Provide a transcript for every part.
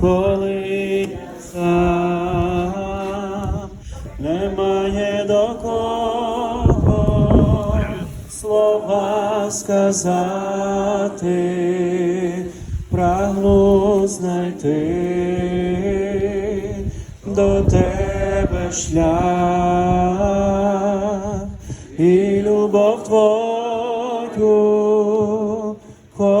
розколиться, немає до кого слова сказати, прагну знайти до тебе шлях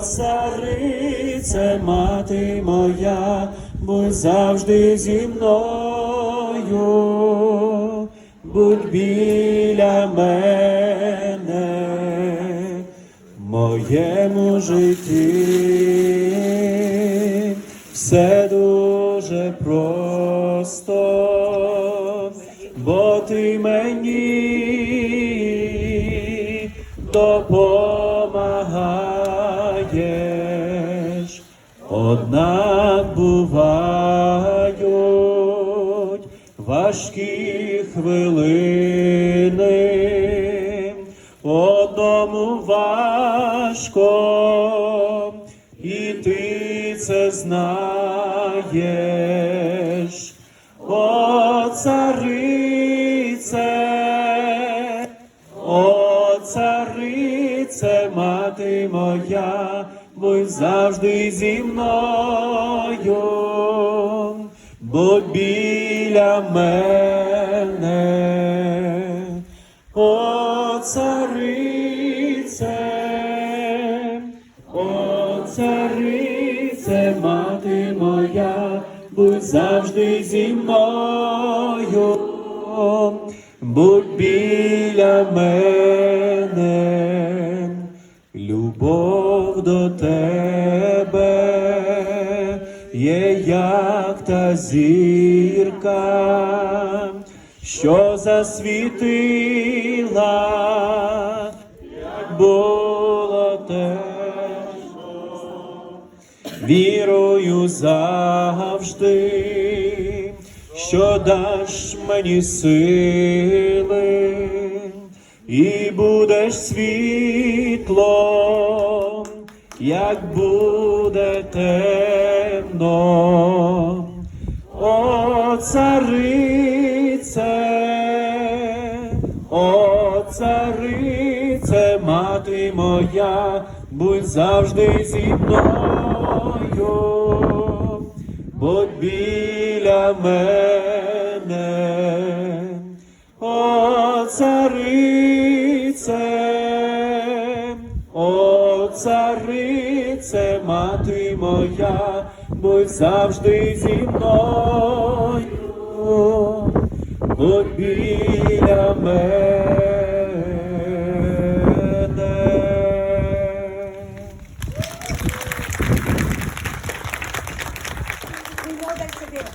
царице, мати моя, будь завжди зі мною, будь біля мене, моєму житті. Все дуже просто, бо ти мені допомагаєш, однак бувають важкі хвилини, одному важко, і ти це знаєш, о царице, о царице, мати моя, будь завжди зі мною, будь біля мене, о царице, о царице, мати моя, будь завжди зі мною, будь біля мене, любов тебе. Є як та зірка, що засвітила, як було тепло вірою завжди, що даш мені сили, і будеш світлом, як буде темно. О, царице, о, царице, мати моя, будь завжди зі мною, будь біля мене, о, царице, царице, мати моя, будь завжди зі мною, будь біля мене.